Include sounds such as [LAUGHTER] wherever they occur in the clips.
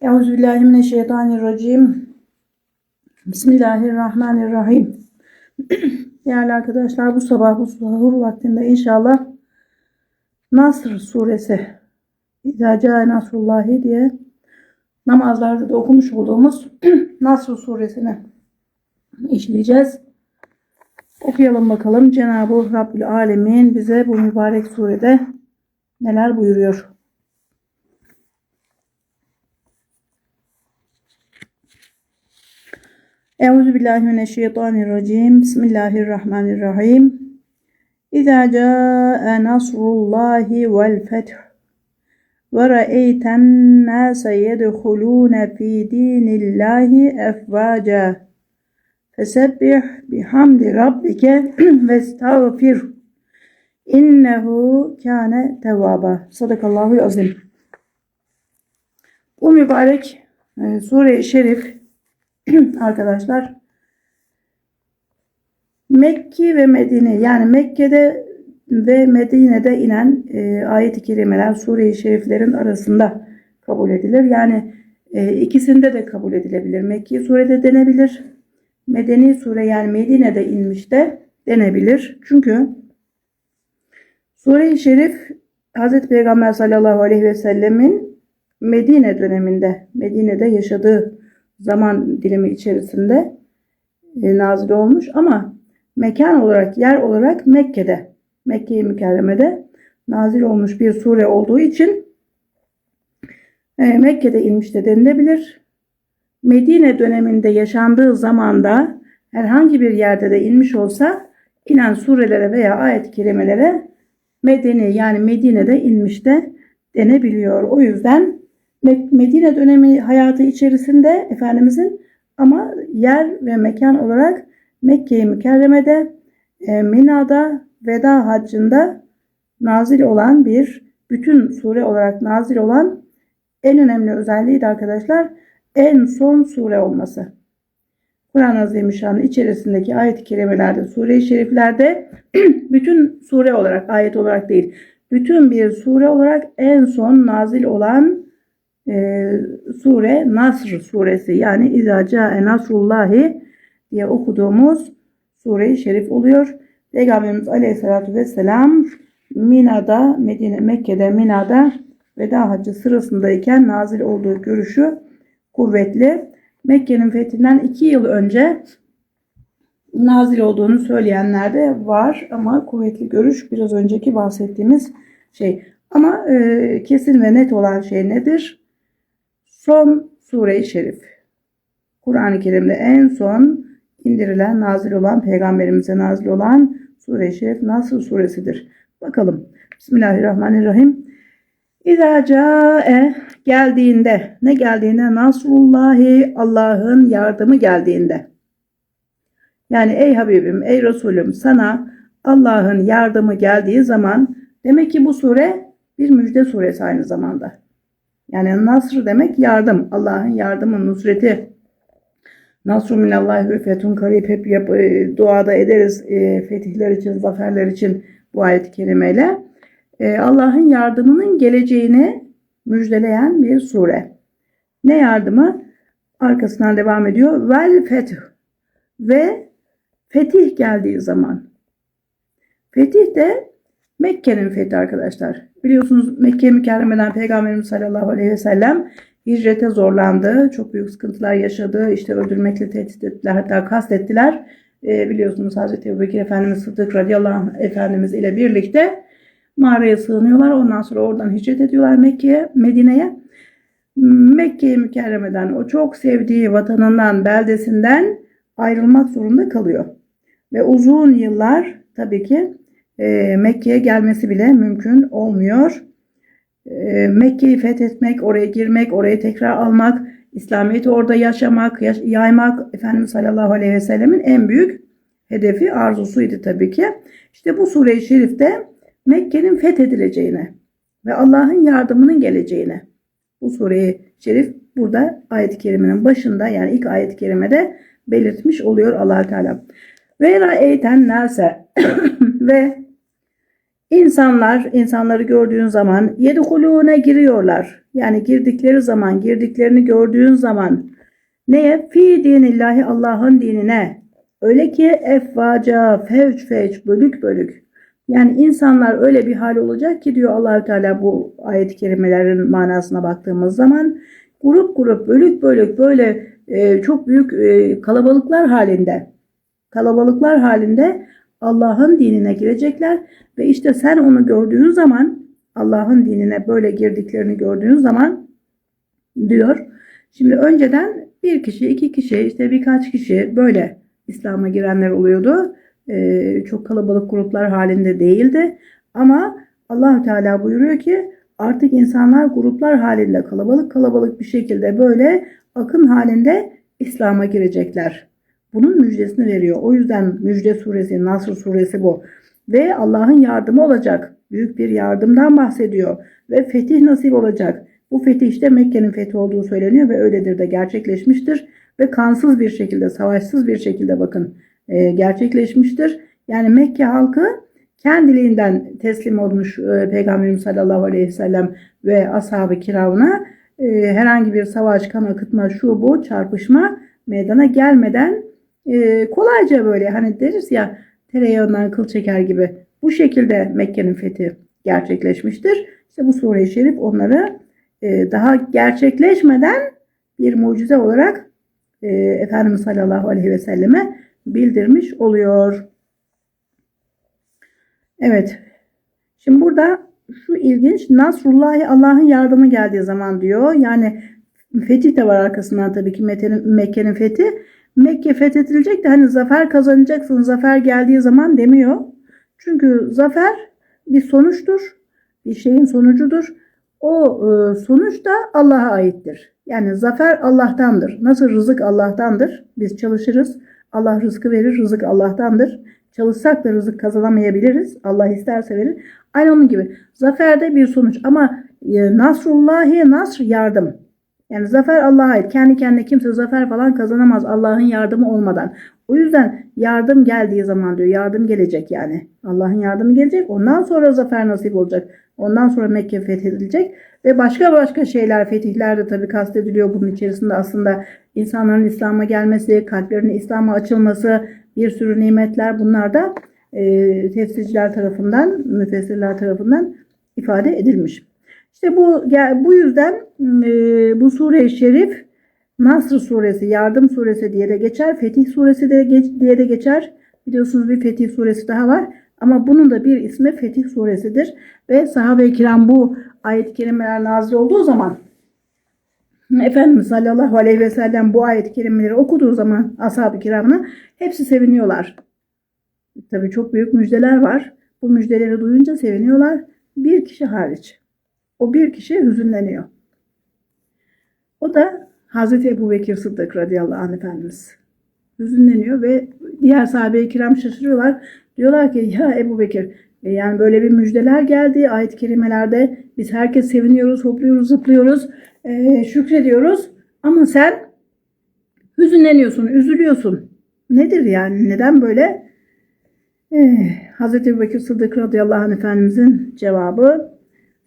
Euzubillahimineşşeytanirracim. Bismillahirrahmanirrahim. [CLEARS THROAT] Değerli arkadaşlar bu sabah bu sahur vaktinde inşallah Nasr suresi İzaca Nasrullahi diye namazlarda da okumuş olduğumuz [CLEARS THROAT] Nasr suresini işleyeceğiz. Okuyalım bakalım Cenab-ı Rabbül Alemin bize bu mübarek surede neler buyuruyor. Euzu billahi mineşşeytanirracim. Bismillahirrahmanirrahim. İza caa nasrullahi vel feth ve ra'eyten nase yedhulun fi dinillahi efvaca. Fesebbih bihamdi rabbike ve estağfir. İnnehu kâne tevvaba. Sadakallahu azim. Bu mübarek e, sure-i şerif [CLEARS THROAT] arkadaşlar Mekki ve Medine yani Mekke'de ve Medine'de inen e, ayet-i kerimeler sure-i şeriflerin arasında kabul edilir. Yani e, ikisinde de kabul edilebilir. Mekki surede denebilir. Medeni sure yani Medine'de inmiş de denebilir. Çünkü sure-i şerif Hz. Peygamber sallallahu aleyhi ve sellemin Medine döneminde, Medine'de yaşadığı zaman dilimi içerisinde e, nazil olmuş ama mekan olarak, yer olarak Mekke'de, Mekke-i Mükerreme'de nazil olmuş bir sure olduğu için e, Mekke'de inmiş de denilebilir. Medine döneminde yaşandığı zamanda herhangi bir yerde de inmiş olsa inen surelere veya ayet-i kerimelere Medeni yani Medine'de inmiş de denebiliyor. O yüzden Medine dönemi hayatı içerisinde Efendimizin ama yer ve mekan olarak Mekke-i Mükerreme'de, e, Mina'da, Veda Haccı'nda nazil olan bir bütün sure olarak nazil olan en önemli özelliği de arkadaşlar en son sure olması. Kur'an-ı Azimüşşan'ın içerisindeki ayet-i kerimelerde, sure-i şeriflerde [CLEARS THROAT] bütün sure olarak, ayet olarak değil, bütün bir sure olarak en son nazil olan e, sure Nasr suresi yani İzâ câe Nasrullahi diye okuduğumuz sure-i şerif oluyor. Peygamberimiz Aleyhisselatü Vesselam Mina'da, Medine, Mekke'de Mina'da veda hacı sırasındayken nazil olduğu görüşü kuvvetli. Mekke'nin fethinden iki yıl önce nazil olduğunu söyleyenler de var ama kuvvetli görüş biraz önceki bahsettiğimiz şey. Ama e, kesin ve net olan şey nedir? Son sure-i şerif. Kur'an-ı Kerim'de en son indirilen, nazil olan, peygamberimize nazil olan sure-i şerif Nasr suresidir. Bakalım. Bismillahirrahmanirrahim. İzâ câe geldiğinde, ne geldiğinde? Nasrullahi, Allah'ın yardımı geldiğinde. Yani ey Habibim, ey Resulüm sana Allah'ın yardımı geldiği zaman demek ki bu sure bir müjde suresi aynı zamanda. Yani nasr demek yardım. Allah'ın yardımı, nusreti. Nasru minallahi ve fethun karib hep yap, e, duada ederiz e, fetihler için, zaferler için bu ayet-i kerimeyle. E, Allah'ın yardımının geleceğini müjdeleyen bir sure. Ne yardımı? Arkasından devam ediyor. Vel fetih. Ve fetih geldiği zaman. Fetih de Mekke'nin fethi arkadaşlar. Biliyorsunuz Mekke mükerremeden Peygamberimiz sallallahu aleyhi ve sellem hicrete zorlandı. Çok büyük sıkıntılar yaşadı. İşte öldürmekle tehdit ettiler. Hatta kastettiler. E, biliyorsunuz Hazreti Ebu Efendimiz Sıddık radıyallahu anh Efendimiz ile birlikte mağaraya sığınıyorlar. Ondan sonra oradan hicret ediyorlar Mekke'ye, Medine'ye. Mekke-i Mükerreme'den o çok sevdiği vatanından, beldesinden ayrılmak zorunda kalıyor. Ve uzun yıllar tabii ki e, Mekke'ye gelmesi bile mümkün olmuyor. E, Mekke'yi fethetmek, oraya girmek, orayı tekrar almak, İslamiyet'i orada yaşamak, yaymak Efendimiz sallallahu aleyhi ve sellemin en büyük hedefi, arzusuydu tabii ki. İşte bu sure-i şerifte Mekke'nin fethedileceğine ve Allah'ın yardımının geleceğine bu sure-i şerif burada ayet-i kerimenin başında yani ilk ayet-i kerimede belirtmiş oluyor allah Teala. Ve ra'eyten nase [CLEARS THROAT] ve insanlar insanları gördüğün zaman yedihulûne giriyorlar. Yani girdikleri zaman, girdiklerini gördüğün zaman neye? Fi dinillahi Allah'ın dinine. Öyle ki efvaca, fevç fevç, bölük bölük. Yani insanlar öyle bir hal olacak ki diyor Allahü Teala bu ayet-i kerimelerin manasına baktığımız zaman grup grup, bölük bölük böyle e, çok büyük e, kalabalıklar halinde kalabalıklar halinde Allah'ın dinine girecekler ve işte sen onu gördüğün zaman Allah'ın dinine böyle girdiklerini gördüğün zaman diyor. Şimdi önceden bir kişi, iki kişi, işte birkaç kişi böyle İslam'a girenler oluyordu. Ee, çok kalabalık gruplar halinde değildi. Ama Allahü Teala buyuruyor ki artık insanlar gruplar halinde kalabalık kalabalık bir şekilde böyle akın halinde İslam'a girecekler. Bunun müjdesini veriyor. O yüzden müjde suresi, Nasr suresi bu. Ve Allah'ın yardımı olacak. Büyük bir yardımdan bahsediyor. Ve fetih nasip olacak. Bu fetih işte Mekke'nin fethi olduğu söyleniyor ve öyledir de gerçekleşmiştir. Ve kansız bir şekilde, savaşsız bir şekilde bakın e, gerçekleşmiştir. Yani Mekke halkı kendiliğinden teslim olmuş e, Peygamberimiz sallallahu aleyhi ve sellem ve ashab-ı kiramına e, herhangi bir savaş, kan akıtma, şu bu çarpışma meydana gelmeden e, kolayca böyle hani deriz ya tereyağından kıl çeker gibi bu şekilde Mekke'nin fethi gerçekleşmiştir. İşte bu sure-i şerif onları e, daha gerçekleşmeden bir mucize olarak e, Efendimiz sallallahu aleyhi ve selleme bildirmiş oluyor. Evet. Şimdi burada şu ilginç. Nasrullahi Allah'ın yardımı geldiği zaman diyor. Yani fetih de var arkasından tabii ki Mekke'nin, fethi. Mekke fethedilecek de hani zafer kazanacaksın zafer geldiği zaman demiyor. Çünkü zafer bir sonuçtur. Bir şeyin sonucudur. O e, sonuç da Allah'a aittir. Yani zafer Allah'tandır. Nasıl rızık Allah'tandır? Biz çalışırız. Allah rızkı verir. Rızık Allah'tandır. Çalışsak da rızık kazanamayabiliriz. Allah isterse verir. Aynı onun gibi. Zaferde bir sonuç ama e, Nasrullahi Nasr yardım. Yani zafer Allah'a ait. Kendi kendine kimse zafer falan kazanamaz Allah'ın yardımı olmadan. O yüzden yardım geldiği zaman diyor yardım gelecek yani. Allah'ın yardımı gelecek. Ondan sonra zafer nasip olacak. Ondan sonra Mekke fethedilecek. Ve başka başka şeyler, fetihler de tabii kastediliyor bunun içerisinde aslında insanların İslam'a gelmesi, kalplerinin İslam'a açılması, bir sürü nimetler bunlar da e, tefsirciler tarafından, müfessirler tarafından ifade edilmiş. İşte bu bu yüzden e, bu sure-i şerif Nasr suresi, Yardım suresi diye de geçer. Fetih suresi de geç, diye de geçer. Biliyorsunuz bir Fetih suresi daha var. Ama bunun da bir ismi Fetih suresidir. Ve sahabe-i kiram bu ayet-i kerimeler nazil olduğu zaman Efendimiz sallallahu aleyhi ve sellem bu ayet-i kerimeleri okuduğu zaman ashab-ı kiramına hepsi seviniyorlar. Tabii çok büyük müjdeler var. Bu müjdeleri duyunca seviniyorlar. Bir kişi hariç. O bir kişi hüzünleniyor. O da Hazreti Ebu Bekir Sıddık radıyallahu anh Efendimiz. Hüzünleniyor ve diğer sahabe-i kiram şaşırıyorlar. Diyorlar ki ya Ebu Bekir e, yani böyle bir müjdeler geldi ayet-i kerimelerde. Biz herkes seviniyoruz, hopluyoruz, zıplıyoruz, e, şükrediyoruz. Ama sen hüzünleniyorsun, üzülüyorsun. Nedir yani? Neden böyle? Ee, Hz. Ebu Bekir Sıddık radıyallahu anh Efendimizin cevabı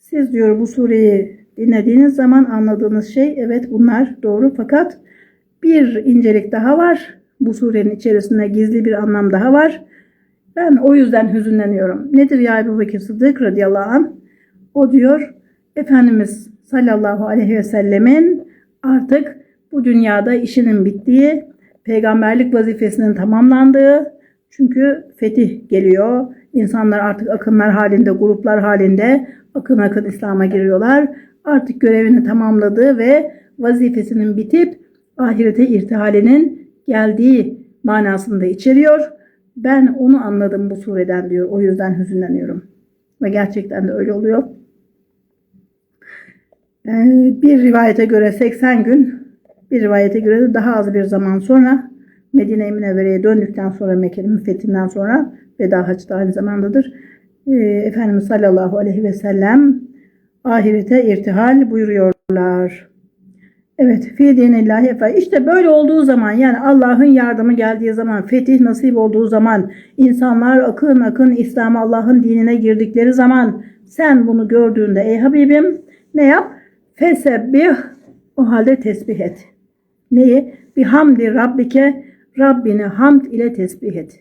siz diyor bu sureyi dinlediğiniz zaman anladığınız şey evet bunlar doğru fakat bir incelik daha var. Bu surenin içerisinde gizli bir anlam daha var. Ben o yüzden hüzünleniyorum. Nedir ya Ebu Bekir Sıddık radıyallahu anh? O diyor Efendimiz sallallahu aleyhi ve sellemin artık bu dünyada işinin bittiği, peygamberlik vazifesinin tamamlandığı, çünkü fetih geliyor. İnsanlar artık akınlar halinde, gruplar halinde akın akın İslam'a giriyorlar. Artık görevini tamamladığı ve vazifesinin bitip ahirete irtihalinin geldiği manasında içeriyor. Ben onu anladım bu sureden diyor. O yüzden hüzünleniyorum. Ve gerçekten de öyle oluyor. Ee, bir rivayete göre 80 gün, bir rivayete göre de daha az bir zaman sonra Medine-i Münevvere'ye döndükten sonra Mekke'nin fethinden sonra veda hacı da aynı zamandadır. E, Efendimiz sallallahu aleyhi ve sellem ahirete irtihal buyuruyorlar. Evet, fi dinillahi efe. İşte böyle olduğu zaman yani Allah'ın yardımı geldiği zaman, fetih nasip olduğu zaman, insanlar akın akın İslam Allah'ın dinine girdikleri zaman sen bunu gördüğünde ey Habibim ne yap? Fesebbih o halde tesbih et. Neyi? Bir hamdi Rabbike Rabbini hamd ile tesbih et.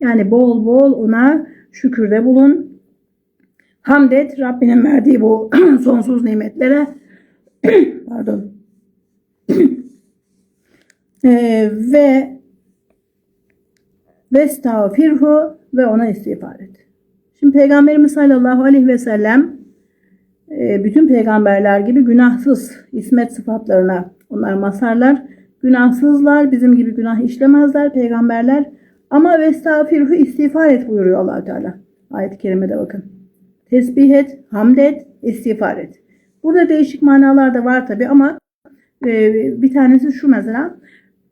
Yani bol bol ona şükürde bulun. Hamd et Rabbinin verdiği bu [CLEARS THROAT] sonsuz nimetlere. [CLEARS THROAT] Pardon. [CLEARS THROAT] Ee, ve vestağfirhu ve ona istiğfar et. Şimdi Peygamberimiz sallallahu aleyhi ve sellem e, bütün peygamberler gibi günahsız ismet sıfatlarına onlar masarlar. Günahsızlar bizim gibi günah işlemezler peygamberler. Ama vestağfirhu istiğfar et buyuruyor allah Teala. Ayet-i kerimede bakın. Tesbih et, hamd et, istiğfar et. Burada değişik manalar da var tabi ama e, bir tanesi şu mesela.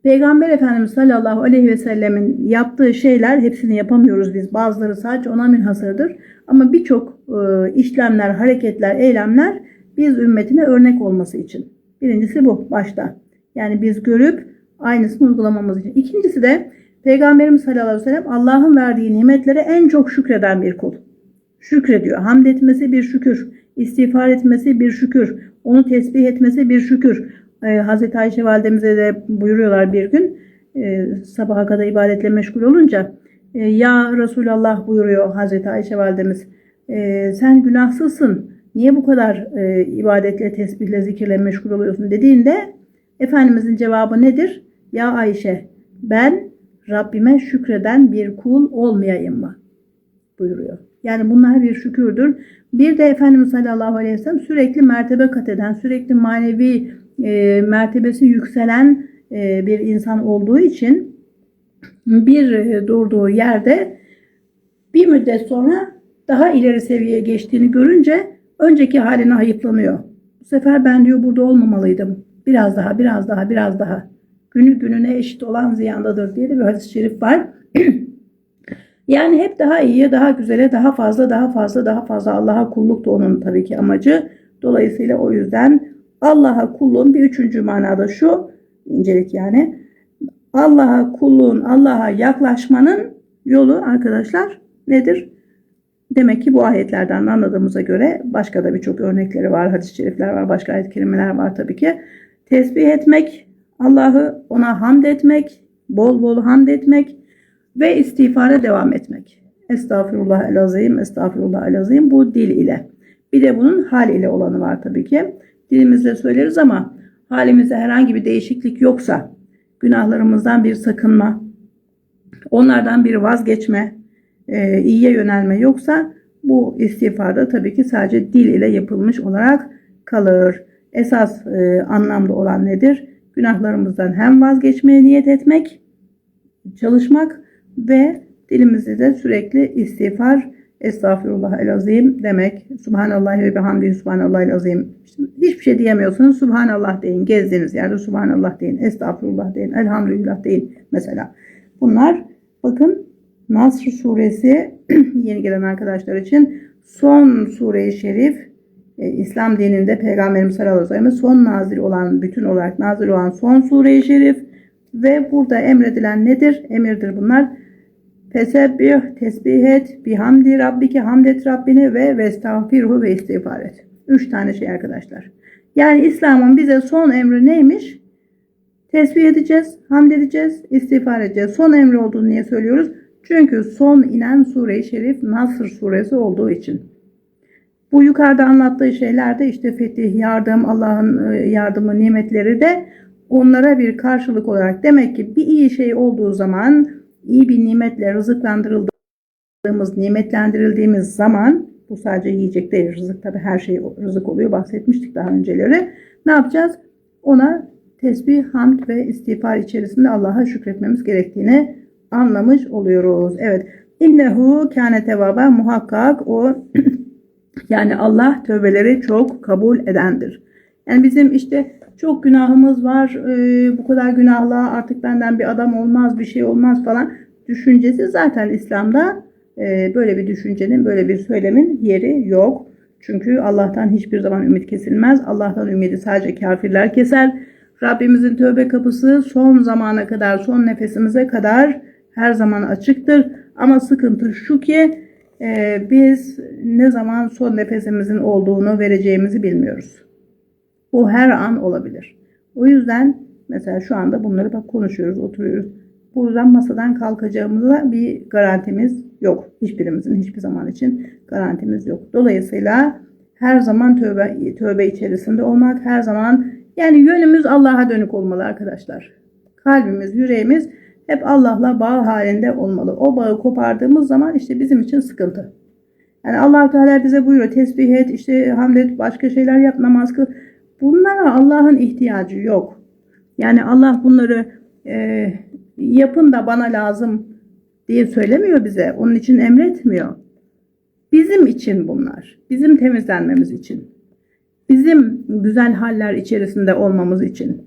Peygamber Efendimiz sallallahu aleyhi ve sellemin yaptığı şeyler hepsini yapamıyoruz biz. Bazıları sadece ona münhasırdır. Ama birçok e, işlemler, hareketler, eylemler biz ümmetine örnek olması için. Birincisi bu başta. Yani biz görüp aynısını uygulamamız için. İkincisi de Peygamberimiz sallallahu aleyhi ve sellem Allah'ın verdiği nimetlere en çok şükreden bir kul. Şükrediyor. Hamd etmesi bir şükür. İstiğfar etmesi bir şükür. Onu tesbih etmesi bir şükür. Ee, Hazreti Ayşe validemize de buyuruyorlar bir gün e, sabaha kadar ibadetle meşgul olunca e, ya Resulallah buyuruyor Hazreti Ayşe validemiz e, sen günahsızsın niye bu kadar e, ibadetle tesbihle zikirle meşgul oluyorsun dediğinde Efendimizin cevabı nedir? Ya Ayşe ben Rabbime şükreden bir kul olmayayım mı? buyuruyor. Yani bunlar bir şükürdür. Bir de Efendimiz sallallahu aleyhi ve sellem sürekli mertebe kat eden, sürekli manevi e, mertebesi yükselen e, bir insan olduğu için bir e, durduğu yerde bir müddet sonra daha ileri seviyeye geçtiğini görünce önceki haline hayıflanıyor. Bu sefer ben diyor burada olmamalıydım. Biraz daha, biraz daha, biraz daha. Günü gününe eşit olan ziyandadır diye de bir hadis-i şerif var. [CLEARS THROAT] yani hep daha iyiye, daha güzele, daha fazla, daha fazla, daha fazla Allah'a kulluk da onun tabii ki amacı. Dolayısıyla o yüzden Allah'a kulluğun bir üçüncü manada şu incelik yani Allah'a kulluğun, Allah'a yaklaşmanın yolu arkadaşlar nedir? Demek ki bu ayetlerden anladığımıza göre başka da birçok örnekleri var, hadis-i şerifler var, başka ayet kelimeler var tabii ki. Tesbih etmek, Allah'ı ona hamd etmek, bol bol hamd etmek ve istiğfara devam etmek. Estağfirullah el azim, estağfirullah el azim bu dil ile. Bir de bunun hal ile olanı var tabii ki. Dilimizle söyleriz ama halimizde herhangi bir değişiklik yoksa, günahlarımızdan bir sakınma, onlardan bir vazgeçme, e, iyiye yönelme yoksa bu istiğfarda tabii ki sadece dil ile yapılmış olarak kalır. Esas e, anlamda olan nedir? Günahlarımızdan hem vazgeçmeye niyet etmek, çalışmak ve dilimizde de sürekli istiğfar Estağfirullah el azim demek. Subhanallah ve bihamdihi subhanallah el azim. Hiçbir şey diyemiyorsanız Subhanallah deyin. Gezdiğiniz yerde Subhanallah deyin. Estağfirullah deyin. Elhamdülillah deyin mesela. Bunlar bakın Nasr suresi [CLEARS THROAT] yeni gelen arkadaşlar için son sure-i şerif e, İslam dininde Peygamberimiz sallallahu aleyhi ve sellem son nazil olan bütün olarak nazil olan son sure-i şerif ve burada emredilen nedir? Emirdir bunlar Fesebbih, tesbih et, bihamdi rabbike, hamd et Rabbini ve vestağfirhu ve istiğfar et. Üç tane şey arkadaşlar. Yani İslam'ın bize son emri neymiş? Tesbih edeceğiz, hamd edeceğiz, istiğfar edeceğiz. Son emri olduğunu niye söylüyoruz? Çünkü son inen sure-i şerif Nasr suresi olduğu için. Bu yukarıda anlattığı şeylerde işte fetih, yardım, Allah'ın e, yardımı, nimetleri de onlara bir karşılık olarak demek ki bir iyi şey olduğu zaman iyi bir nimetle rızıklandırıldığımız, nimetlendirildiğimiz zaman bu sadece yiyecek değil, rızık tabi her şey rızık oluyor bahsetmiştik daha önceleri. Ne yapacağız? Ona tesbih, hamd ve istiğfar içerisinde Allah'a şükretmemiz gerektiğini anlamış oluyoruz. Evet. İnnehu kâne tevaba muhakkak o [CLEARS THROAT] yani Allah tövbeleri çok kabul edendir. Yani bizim işte çok günahımız var. E, bu kadar günahla artık benden bir adam olmaz, bir şey olmaz falan düşüncesi zaten İslam'da e, böyle bir düşüncenin, böyle bir söylemin yeri yok. Çünkü Allah'tan hiçbir zaman ümit kesilmez. Allah'tan ümidi sadece kafirler keser. Rabbimizin tövbe kapısı son zamana kadar, son nefesimize kadar her zaman açıktır. Ama sıkıntı şu ki biz ne zaman son nefesimizin olduğunu vereceğimizi bilmiyoruz. Bu her an olabilir. O yüzden mesela şu anda bunları bak konuşuyoruz, oturuyoruz. Buradan masadan kalkacağımıza bir garantimiz yok. Hiçbirimizin hiçbir zaman için garantimiz yok. Dolayısıyla her zaman tövbe, tövbe içerisinde olmak, her zaman yani yönümüz Allah'a dönük olmalı arkadaşlar. Kalbimiz, yüreğimiz hep Allah'la bağ halinde olmalı. O bağı kopardığımız zaman işte bizim için sıkıntı. Yani allah Teala bize buyuruyor tesbih et, işte hamd et, başka şeyler yap, namaz kıl. Bunlara Allah'ın ihtiyacı yok. Yani Allah bunları e, yapın da bana lazım diye söylemiyor bize. Onun için emretmiyor. Bizim için bunlar. Bizim temizlenmemiz için. Bizim güzel haller içerisinde olmamız için.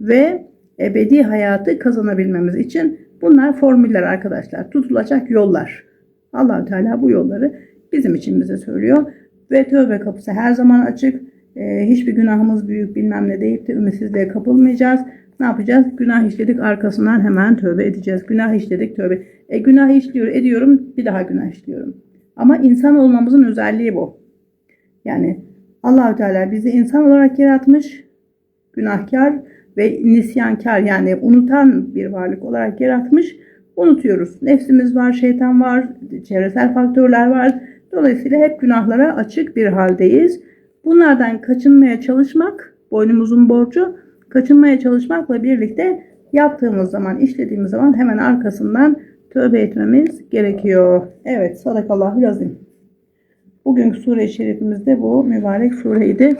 Ve ebedi hayatı kazanabilmemiz için bunlar formüller arkadaşlar. Tutulacak yollar. allah Teala bu yolları bizim için bize söylüyor. Ve tövbe kapısı her zaman açık. Ee, hiçbir günahımız büyük bilmem ne deyip de ümitsizliğe kapılmayacağız. Ne yapacağız? Günah işledik arkasından hemen tövbe edeceğiz. Günah işledik tövbe. E, günah işliyor ediyorum bir daha günah işliyorum. Ama insan olmamızın özelliği bu. Yani Allahü Teala bizi insan olarak yaratmış. Günahkar ve nisyankar yani unutan bir varlık olarak yaratmış. Unutuyoruz. Nefsimiz var, şeytan var, çevresel faktörler var. Dolayısıyla hep günahlara açık bir haldeyiz. Bunlardan kaçınmaya çalışmak boynumuzun borcu. Kaçınmaya çalışmakla birlikte yaptığımız zaman, işlediğimiz zaman hemen arkasından tövbe etmemiz gerekiyor. Evet, sadakallahu lazim. Bugünkü sure-i şerifimizde bu mübarek sureydi.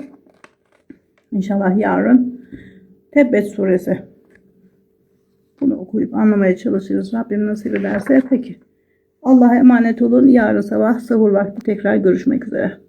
İnşallah yarın Tebbet suresi. Bunu okuyup anlamaya çalışırız. Rabbim nasip ederse peki. Allah'a emanet olun. Yarın sabah sahur vakti tekrar görüşmek üzere.